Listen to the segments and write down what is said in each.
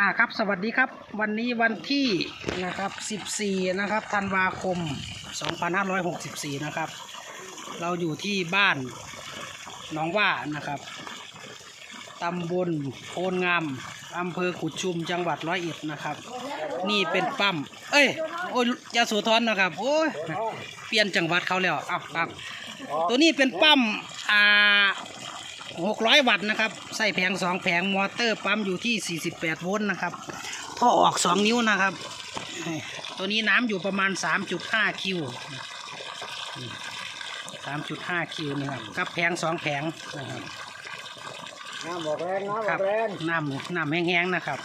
อ่าครับสวัสดีครับ วันนี้วันที่นะครับ 14 นะครับธันวาคม 2564 นะครับ เราอยู่ที่บ้านหนองว่านะครับตำบลโพนงามอำเภอกุดชุมจังหวัดร้อยเอ็ดนะครับ นี่เป็นปั๊มเอ้ยโอ้ยยาสูทอนนะครับโอ้ยเปลี่ยนจังหวัดเขาแล้วอ้าวครับตัวนี้เป็นปั๊มอ่า 600 วัตต์นะครับใส่แผง2แผงมอเตอร์ปั๊มอยู่ที่ 48 โวลต์นะครับท่อออก 2 นิ้วนะครับ ตัวนี้น้ำอยู่ประมาณ 3.5 คิว 3.5 คิวนะครับกับแผง 2 แผงนะครับน้ำบอกแรงน้ำบคอรับกแรงน้ำน้ำแห้งๆนะครับ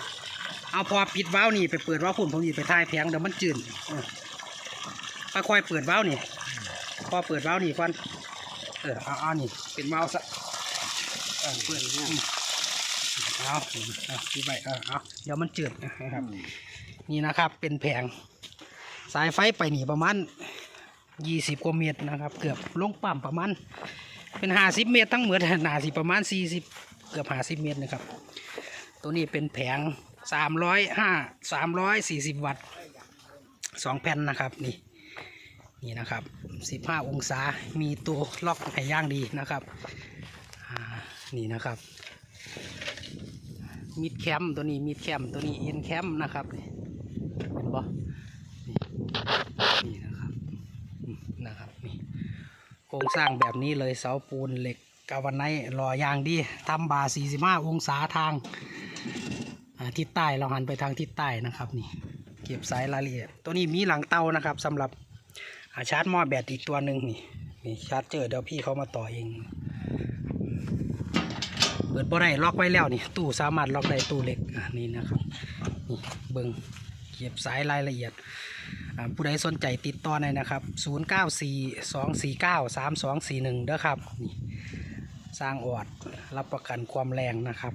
เอาพอปิดวาล์วนี่ไปเปิดวาล์วพุ่นผมหยิบไปท้ายแผงเดี๋ยวมันจืดเออค่อยๆเปิดวาล์วนี่พอเปิดวาล์วนี่ก่อนเออเอาเอานี่เป็นวาล์วซะ เออเปิดอืมเอาเอาที่ไปเออเอาเดี๋ยวมันจืดนะครับ นี่นะครับเป็นแผง สายไฟไปนี่ประมาณยี่สิบกว่าเมตรนะครับ เกือบลงปั๊มประมาณเป็นห้าสิบเมตรทั้งเหมดหนาสิประมาณสี่สิบเกือบห้าสิบเมตรนะครับ ตัวนี้เป็นแผงสามร้อยห้าสามร้อยสี่สิบวัตต์สองแผ่นนะครับนี่นี่นะครับสิบห้าองศา มีตัวล็อกให้ย่างดีนะครับ นี่นะครับ มิดแคมตัวนี้มิดแคมตัวนี้เอ็นแคมนะครับนี่เห็นบ่นี่นี่นะครับนะครับนี่โครงสร้างแบบนี้เลยเสาปูนเหล็กกาวไนท์รอยางดีทำบา45 องศาทางทิศใต้เราหันไปทางทิศใต้นะครับนี่เก็บสายรายละเอียดตัวนี้มีหลังเตานะครับสำหรับชาร์จหม้อแบตอีกตัวหนึ่งนี่นี่ชาร์จเจอเดี๋ยวพี่เขามาต่อเอง เปิดบ่ได้ล็อกไว้แล้วนี่ตู้สามารถล็อกได้ตู้เล็กนี่นะครับนี่เบิงเก็บสายรายละเอียดผู้ใดสนใจติดต่อได้นะครับ 0 9 4 2 4 9 3 2 4 1เด้อครับนี่สร้างออดรับประกันความแรงนะครับ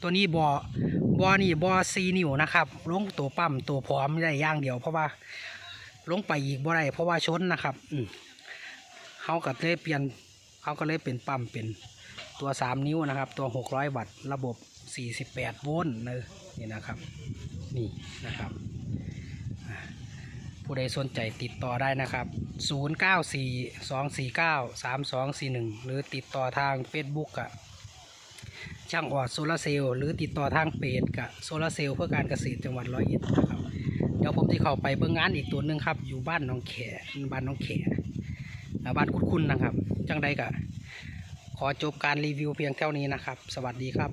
ตัวนี้บอบอนี่บอซีนิ้วนะครับลงตัวปั๊มตัวพร้อมได้ย่างเดียว เพราะว่าลงไปอีกบ่ได้เพราะว่าชนนะครับเขาก็เลยเปลี่ยน เขาก็เลยเป็นปั๊มเป็นตัว 3 นิ้วนะครับ ตัว 600 วัตต์ระบบ 48 โวลต์เนอะนี่นะครับนี่นะครับผู้ใดสนใจติดต่อได้นะครับ 0942493241 หรือติดต่อทาง Facebook อะช่างออดโซลาร์เซลล์หรือติดต่อทางเพจกับโซลาร์เซลล์เพื่อการเกษตรจังหวัดร้อยเอ็ดนะครับเดี๋ยวผมจะเข้าไปเบิ่งงานอีกตัวหนึ่งครับ อยู่บ้านหน้องแขบ้านหน้องแข บ้านคุดคุณนะครับ จังใดกะ ขอจบการรีวิวเพียงเท่านี้นะครับ สวัสดีครับ